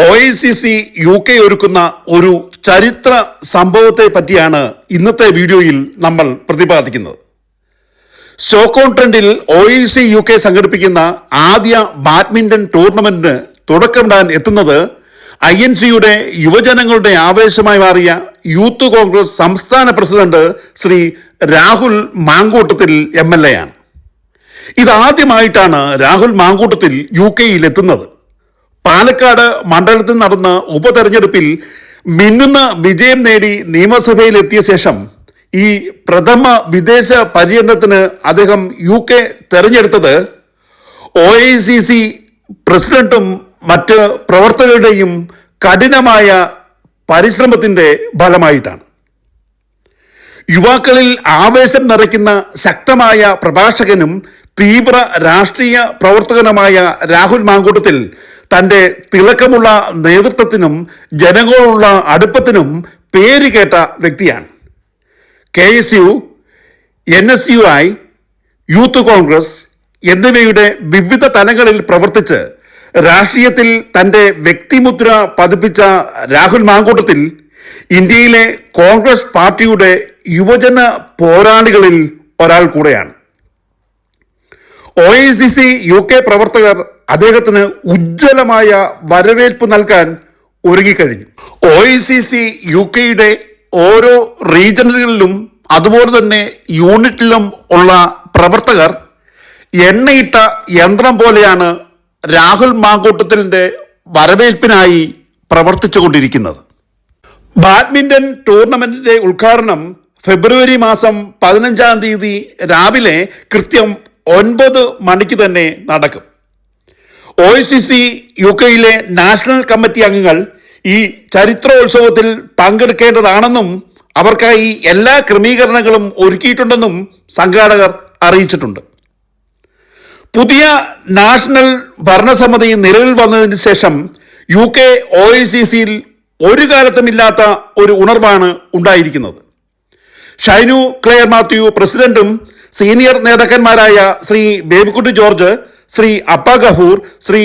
O I C C U K ഒരുക്കുന്ന ഒരു ചരിത്ര സംഭവത്തെ പറ്റിയാണ് ഇന്നത്തെ വീഡിയോയിൽ നമ്മൾ പ്രതിപാദിക്കുന്നത്. സ്റ്റോക്കോൺ ട്രെൻഡിൽ O I C U K സംഘടിപ്പിക്കുന്ന ആദ്യ ബാഡ്മിന്റൺ ടൂർണമെന്റിന് തുടക്കമിടാൻ എത്തുന്നത് ഐ എൻ സിയുടെ യുവജനങ്ങളുടെ ആവേശമായി മാറിയ യൂത്ത് കോൺഗ്രസ് സംസ്ഥാന president Shri Rahul Mamkootathil M L A ആണ്. ഇതാദ്യമായിട്ടാണ് രാഹുൽ മാങ്കൂട്ടത്തിൽ യു കെയിൽ എത്തുന്നത്. പാലക്കാട് മണ്ഡലത്തിൽ നടന്ന ഉപതെരഞ്ഞെടുപ്പിൽ മിന്നുന്ന വിജയം നേടി നിയമസഭയിൽ എത്തിയ ശേഷം ഈ പ്രഥമ വിദേശ പര്യടനത്തിന് അദ്ദേഹം യു കെ തെരഞ്ഞെടുത്തത് ഒ ഐ സി സി പ്രസിഡന്റും മറ്റ് പ്രവർത്തകരുടെയും കഠിനമായ പരിശ്രമത്തിന്റെ ഫലമായിട്ടാണ്. യുവാക്കളിൽ ആവേശം നിറയ്ക്കുന്ന ശക്തമായ പ്രഭാഷകനും തീവ്ര രാഷ്ട്രീയ പ്രവർത്തകനുമായ രാഹുൽ മാങ്കൂട്ടത്തിൽ തന്റെ തിളക്കമുള്ള നേതൃത്വത്തിനും ജനങ്ങളോടുള്ള അടുപ്പത്തിനും പേര് കേട്ട വ്യക്തിയാണ്. K S U N S U I Youth Congress എന്നിവയുടെ വിവിധ തലങ്ങളിൽ പ്രവർത്തിച്ച് രാഷ്ട്രീയത്തിൽ തന്റെ വ്യക്തിമുദ്ര പതിപ്പിച്ച രാഹുൽ മാങ്കൂട്ടത്തിൽ ഇന്ത്യയിലെ കോൺഗ്രസ് പാർട്ടിയുടെ യുവജന പോരാളികളിൽ ഒരാൾ കൂടെയാണ്. O I C C U K പ്രവർത്തകർ അദ്ദേഹത്തിന് ഉജ്ജ്വലമായ വരവേൽപ്പ് നൽകാൻ ഒരുങ്ങിക്കഴിഞ്ഞു. O I C C U കെയുടെ ഓരോ റീജിയണലുകളിലും അതുപോലെ തന്നെ യൂണിറ്റിലും ഉള്ള പ്രവർത്തകർ എണ്ണയിട്ട യന്ത്രം പോലെയാണ് രാഹുൽ മാങ്കൂട്ടത്തിലിന്റെ വരവേൽപ്പിനായി പ്രവർത്തിച്ചു കൊണ്ടിരിക്കുന്നത് ബാഡ്മിന്റൺ ടൂർണമെന്റിന്റെ ഉദ്ഘാടനം ഫെബ്രുവരി മാസം പതിനഞ്ചാം തീയതി രാവിലെ കൃത്യം ഒൻപത് മണിക്ക് തന്നെ നടക്കും. ഒ സി സി യു കെയിലെ നാഷണൽ കമ്മിറ്റി അംഗങ്ങൾ ഈ ചരിത്രോത്സവത്തിൽ പങ്കെടുക്കേണ്ടതാണെന്നും അവർക്കായി എല്ലാ ക്രമീകരണങ്ങളും ഒരുക്കിയിട്ടുണ്ടെന്നും സംഘാടകർ അറിയിച്ചിട്ടുണ്ട്. പുതിയ നാഷണൽ ഭരണസമിതി നിലവിൽ വന്നതിന് ശേഷം U K O I C സിയിൽ ഒരു കാലത്തുമില്ലാത്ത ഒരു ഉണർവാണ് ഉണ്ടായിരിക്കുന്നത്. ഷൈനു ക്ലെയർ മാത്യു പ്രസിഡന്റും സീനിയർ നേതാക്കന്മാരായ ശ്രീ ബേബിക്കുട്ടി ജോർജ് ശ്രീ അപ്പഗഹൂർ ശ്രീ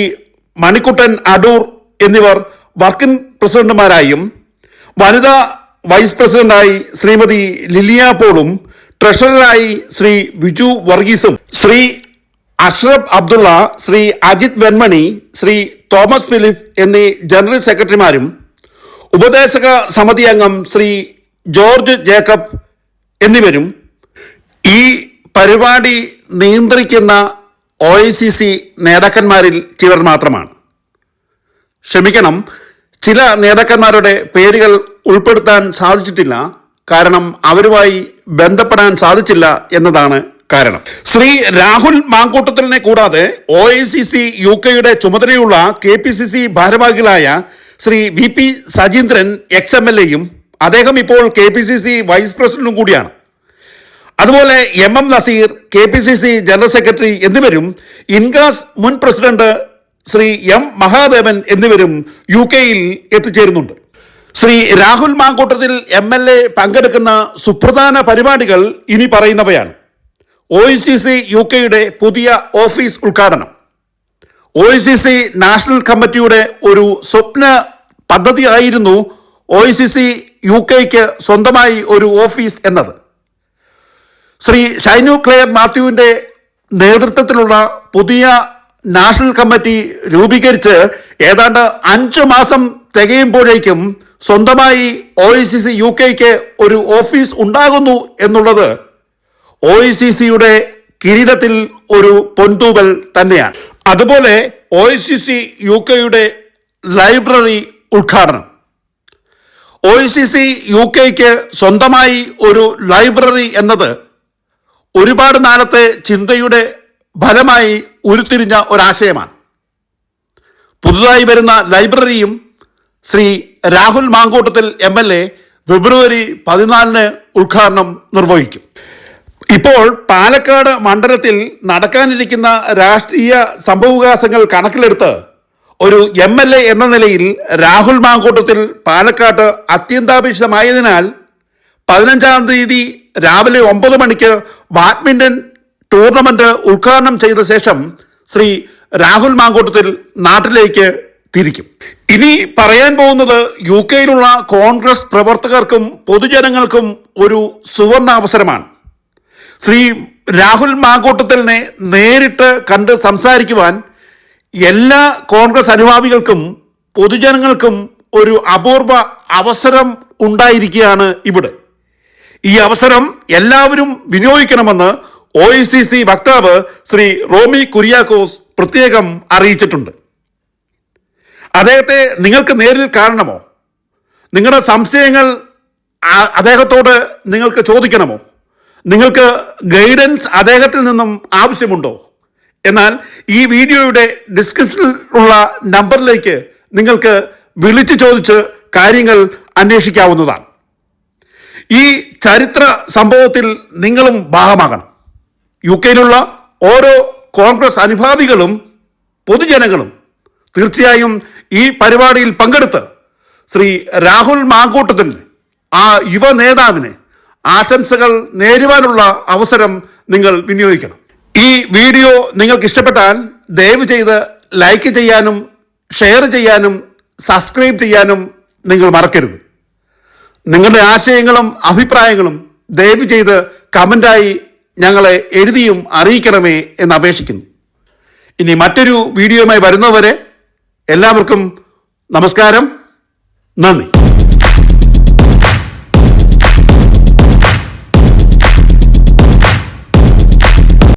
മണിക്കുട്ടൻ അടൂർ എന്നിവർ വർക്കിംഗ് പ്രസിഡന്റുമാരായും വനിതാ വൈസ് പ്രസിഡന്റായി ശ്രീമതി ലിലിയ പോളും ട്രഷററായി ശ്രീ ബിജു വർഗീസും ശ്രീ അഷ്റഫ് അബ്ദുള്ള ശ്രീ അജിത് വെൺമണി ശ്രീ തോമസ് ഫിലിപ്പ് എന്നീ ജനറൽ സെക്രട്ടറിമാരും ഉപദേശക സമിതി അംഗം ശ്രീ ജോർജ് ജേക്കബ് എന്നിവരും ഈ പരിപാടി നിയന്ത്രിക്കുന്ന ഒ ഐ സി സി നേതാക്കന്മാരിൽ ചിലർ മാത്രമാണ്. ക്ഷമിക്കണം ചില നേതാക്കന്മാരുടെ പേരുകൾ ഉൾപ്പെടുത്താൻ സാധിച്ചിട്ടില്ല. കാരണം അവരുമായി ബന്ധപ്പെടാൻ സാധിച്ചില്ല എന്നതാണ് കാരണം. ശ്രീ രാഹുൽ മാങ്കൂട്ടത്തിലിനെ കൂടാതെ O I C C U കെയുടെ ചുമതലയുള്ള കെ പി സി സി ഭാരവാഹികളായ Shri V P Sajeendran ex M L എയും അദ്ദേഹം ഇപ്പോൾ K P C C vice പ്രസിഡന്റും കൂടിയാണ്. അതുപോലെ M M Nazeer K P C C general secretary എന്നിവരും ഇൻഗാസ് മുൻ പ്രസിഡന്റ് ശ്രീ എം മഹാദേവൻ എന്നിവരും യു കെയിൽ എത്തിച്ചേരുന്നുണ്ട്. Shri Rahul Mamkootathil M L A പങ്കെടുക്കുന്ന സുപ്രധാന പരിപാടികൾ ഇനി പറയുന്നവയാണ്. ഒ സി സി യു കെയുടെ പുതിയ ഓഫീസ് ഉദ്ഘാടനം. ഒ സി സി നാഷണൽ കമ്മിറ്റിയുടെ ഒരു സ്വപ്ന പദ്ധതിയായിരുന്നു ഒ സി സി യു കെക്ക് സ്വന്തമായി ഒരു ഓഫീസ് എന്നത്. ശ്രീ ഷൈനു ക്ലെയർ മാത്യുവിന്റെ നേതൃത്വത്തിലുള്ള പുതിയ നാഷണൽ കമ്മിറ്റി രൂപീകരിച്ച് ഏതാണ്ട് അഞ്ചു മാസം തികയുമ്പോഴേക്കും സ്വന്തമായി O I C C U കെക്ക് ഒരു ഓഫീസ് ഉണ്ടാകുന്നു എന്നുള്ളത് ഒ ഐ സി സിയുടെ കിരീടത്തിൽ ഒരു പൊൻതൂവൽ തന്നെയാണ്. അതുപോലെ O I C C U കെയുടെ ലൈബ്രറി ഉദ്ഘാടനം. O I C C U കെക്ക് സ്വന്തമായി ഒരു ലൈബ്രറി എന്നത് ഒരുപാട് നാളത്തെ ചിന്തയുടെ ഫലമായി ഉരുത്തിരിഞ്ഞ ഒരാശയമാണ്. പുതുതായി വരുന്ന ലൈബ്രറിയും Shri Rahul Mamkootathil M L A ഫെബ്രുവരി പതിനാലിന് ഉദ്ഘാടനം നിർവഹിക്കും. ഇപ്പോൾ പാലക്കാട് മണ്ഡലത്തിൽ നടക്കാനിരിക്കുന്ന രാഷ്ട്രീയ സംഭവവികാസങ്ങൾ കണക്കിലെടുത്ത് ഒരു എം എൽ എ എന്ന നിലയിൽ രാഹുൽ മാങ്കോട്ടത്തിൽ പാലക്കാട്ട് അത്യന്താപേക്ഷിതമായതിനാൽ പതിനഞ്ചാം തീയതി രാവിലെ ഒമ്പത് മണിക്ക് ബാഡ്മിന്റൺ ടൂർണമെന്റ് ഉദ്ഘാടനം ചെയ്ത ശേഷം ശ്രീ രാഹുൽ മാങ്കോട്ടത്തിൽ നാട്ടിലേക്ക് തിരിക്കും. ഇനി പറയാൻ പോകുന്നത് യു കെയിലുള്ള കോൺഗ്രസ് പ്രവർത്തകർക്കും പൊതുജനങ്ങൾക്കും ഒരു സുവർണ അവസരമാണ്. ശ്രീ രാഹുൽ മാങ്കോട്ടത്തലിനെ നേരിട്ട് കണ്ട് സംസാരിക്കുവാൻ എല്ലാ കോൺഗ്രസ് അനുഭാവികൾക്കും പൊതുജനങ്ങൾക്കും ഒരു അപൂർവ അവസരം ഉണ്ടായിരിക്കുകയാണ് ഇവിടെ. ഈ അവസരം എല്ലാവരും വിനിയോഗിക്കണമെന്ന് ഒ ഐ സി സി വക്താവ് ശ്രീ റോമി കുര്യാക്കോസ് പ്രത്യേകം അറിയിച്ചിട്ടുണ്ട്. അദ്ദേഹത്തെ നിങ്ങൾക്ക് നേരിൽ കാണണമോ? നിങ്ങളുടെ സംശയങ്ങൾ അദ്ദേഹത്തോട് നിങ്ങൾക്ക് ചോദിക്കണമോ? നിങ്ങൾക്ക് ഗൈഡൻസ് അദ്ദേഹത്തിൽ നിന്നും ആവശ്യമുണ്ടോ? എന്നാൽ ഈ വീഡിയോയുടെ ഡിസ്ക്രിപ്ഷനിൽ ഉള്ള നമ്പറിലേക്ക് നിങ്ങൾക്ക് വിളിച്ചു ചോദിച്ച് കാര്യങ്ങൾ അന്വേഷിക്കാവുന്നതാണ്. ഈ ചരിത്ര സംഭവത്തിൽ നിങ്ങളും ഭാഗമാകണം. യു കെയിലുള്ള ഓരോ കോൺഗ്രസ് അനുഭാവികളും പൊതുജനങ്ങളും തീർച്ചയായും ഈ പരിപാടിയിൽ പങ്കെടുത്ത് ശ്രീ രാഹുൽ മാങ്കൂട്ടത്തിന് ആ യുവ നേതാവിന് ആശംസകൾ നേരുവാനുള്ള അവസരം നിങ്ങൾ വിനിയോഗിക്കണം. ഈ വീഡിയോ നിങ്ങൾക്ക് ഇഷ്ടപ്പെട്ടാൽ ദയവ് ചെയ്ത് ലൈക്ക് ചെയ്യാനും ഷെയർ ചെയ്യാനും സബ്സ്ക്രൈബ് ചെയ്യാനും നിങ്ങൾ മറക്കരുത്. നിങ്ങളുടെ ആശയങ്ങളും അഭിപ്രായങ്ങളും ദയവ് ചെയ്ത് കമന്റായി ഞങ്ങളെ എഴുതിയും അറിയിക്കണമേ എന്ന് അപേക്ഷിക്കുന്നു. ഇനി മറ്റൊരു വീഡിയോയുമായി വരുന്നവരെ എല്ലാവർക്കും നമസ്കാരം. നന്ദി.